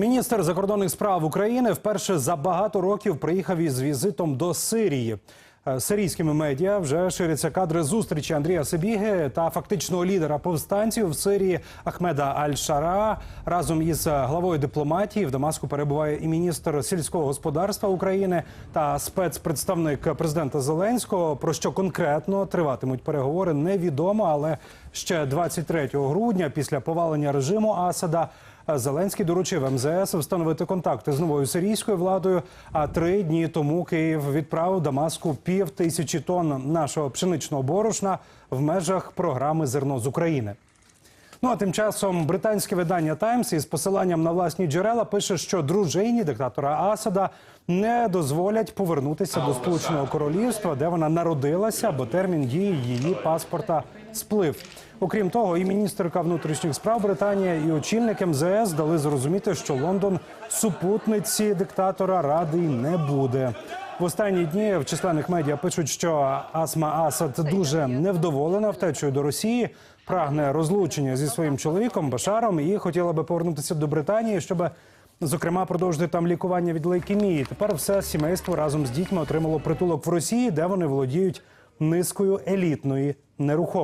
Міністр закордонних справ України вперше за багато років приїхав із візитом до Сирії. Е, Сирійськими медіа вже ширяться кадри зустрічі Андрія Сибіги та фактичного лідера повстанців в Сирії Ахмеда Аль-Шара. Разом із главою дипломатії в Дамаску перебуває і міністр сільського господарства України та спецпредставник президента Зеленського. Про що конкретно триватимуть переговори, невідомо, але ще 23 грудня, після повалення режиму Асада. Зеленський доручив МЗС встановити контакти з новою сирійською владою. А три дні тому Київ відправив Дамаску пів тисячі тонн нашого пшеничного борошна в межах програми Зерно з України. Ну а тим часом британське видання Таймс із посиланням на власні джерела пише, що дружині диктатора Асада не дозволять повернутися до Сполученого Королівства, де вона народилася, бо термін дії її паспорта сплив. Окрім того, і міністерка внутрішніх справ Британії, і очільник МЗС дали зрозуміти, що Лондон супутниці диктатора радий не буде. В останні дні в численних медіа пишуть, що Асма Асад дуже невдоволена втечею до Росії, прагне розлучення зі своїм чоловіком Башаром і хотіла би повернутися до Британії, щоб зокрема продовжити там лікування від лейкемії. Тепер все сімейство разом з дітьми отримало притулок в Росії, де вони володіють низкою елітної нерухомості.